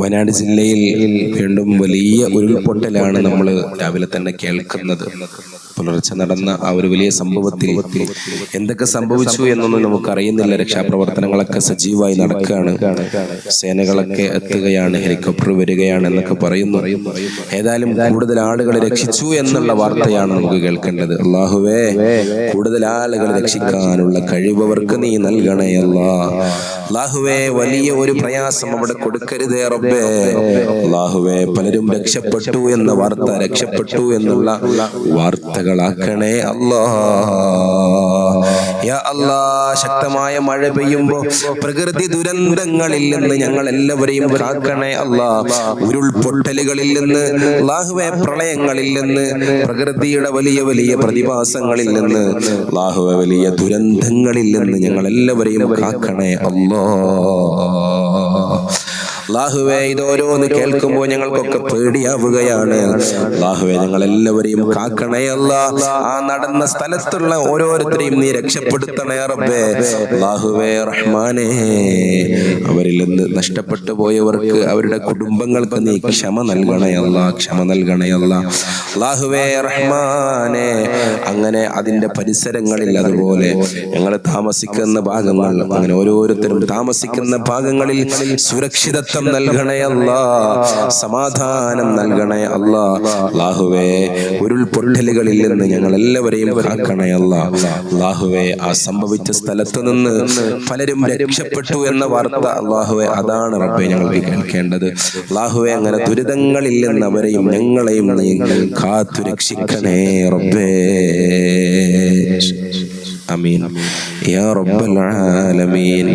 വയനാട് ജില്ലയിൽ വീണ്ടും വലിയ ഉരുൾപൊട്ടലാണ് നമ്മൾ രാവിലെ തന്നെ കേൾക്കുന്നത്. പുലർച്ചെ നടന്ന ആ ഒരു വലിയ സംഭവത്തിൽ എന്തൊക്കെ സംഭവിച്ചു എന്നൊന്നും നമുക്കറിയുന്നില്ല. രക്ഷാപ്രവർത്തനങ്ങളൊക്കെ സജീവമായി നടക്കുകയാണ്. സേനകളൊക്കെ എത്തുകയാണ് ഹെലികോപ്റ്റർ വരികയാണ് എന്നൊക്കെ പറയുന്നു. ഏതായാലും കൂടുതൽ ആളുകളെ രക്ഷിച്ചു എന്നുള്ള വാർത്തയാണ് നമുക്ക് കേൾക്കേണ്ടത്. അള്ളാഹുവേ കൂടുതൽ ആളുകളെ രക്ഷിക്കാനുള്ള കഴിവവർക്ക് നീ നൽകണേ അല്ലാഹുവേ വലിയ ഒരു പ്രയാസം അവിടെ കൊടുക്കരുതേ അള്ളാഹുവേ പലരും രക്ഷപ്പെട്ടു എന്ന വാർത്ത രക്ഷപ്പെട്ടു എന്നുള്ള വാർത്തകളാക്കണേ അല്ലാ. ശക്തമായ മഴ പെയ്യുമ്പോ പ്രകൃതി ദുരന്തങ്ങളിൽ നിന്ന് ഞങ്ങൾ എല്ലാവരെയും കാക്കണേ അല്ലാ. ഉരുൾപൊട്ടലുകളിൽ നിന്ന് അള്ളാഹുവെ പ്രളയങ്ങളിൽ നിന്ന് പ്രകൃതിയുടെ വലിയ വലിയ പ്രതിഭാസങ്ങളിൽ നിന്ന് അള്ളാഹുവെ വലിയ ദുരന്തങ്ങളിൽ നിന്ന് ഞങ്ങൾ എല്ലാവരെയും കാക്കണേ അല്ലാ. അള്ളാഹുവെ ഇതോരോന്ന് കേൾക്കുമ്പോൾ ഞങ്ങൾക്കൊക്കെ പേടിയാവുകയാണ്. അള്ളാഹുവെ ഞങ്ങൾ എല്ലാവരെയും കാക്കണേ അല്ല ആ നടന്ന സ്ഥലത്തുള്ള ഓരോരുത്തരെയും നീ രക്ഷപ്പെടുത്തണേ റബ്ബേ. അള്ളാഹുവേ റഹ്മാനേ. നിന്ന് നഷ്ടപ്പെട്ടു പോയവർക്ക് അവരുടെ കുടുംബങ്ങൾക്ക് നീ ക്ഷമ നൽകണയല്ല ക്ഷമ നൽകണയല്ല അള്ളാഹുവേ റഹ്മാനെ. അങ്ങനെ അതിന്റെ പരിസരങ്ങളിൽ അതുപോലെ ഞങ്ങൾ താമസിക്കുന്ന ഭാഗങ്ങൾ അങ്ങനെ ഓരോരുത്തരും താമസിക്കുന്ന ഭാഗങ്ങളിൽ സുരക്ഷിതത്വം നൽകണയല്ല സമാധാനം നൽകണേ അല്ല. അള്ളാഹുവേ ഉരുൾപൊട്ടലുകളിൽ നിന്ന് ഞങ്ങൾ എല്ലാവരെയും കാക്കണേ അല്ല. അള്ളാഹുവേ ആ സംഭവിച്ച സ്ഥലത്ത് നിന്ന് പലരും രക്ഷപ്പെട്ടു എന്ന വാർത്ത അള്ളാഹുവെ അതാണ് റബ്ബെ ഞങ്ങൾക്ക് കേൾക്കേണ്ടത്. അള്ളാഹുവെ അങ്ങനെ ദുരിതങ്ങളിൽ നിന്നവരെയും ഞങ്ങളെയും നീ കാത്തു രക്ഷിക്കണേ റബ്ബേ. അമീൻ യാ റബ്ബൽ ആലമീൻ.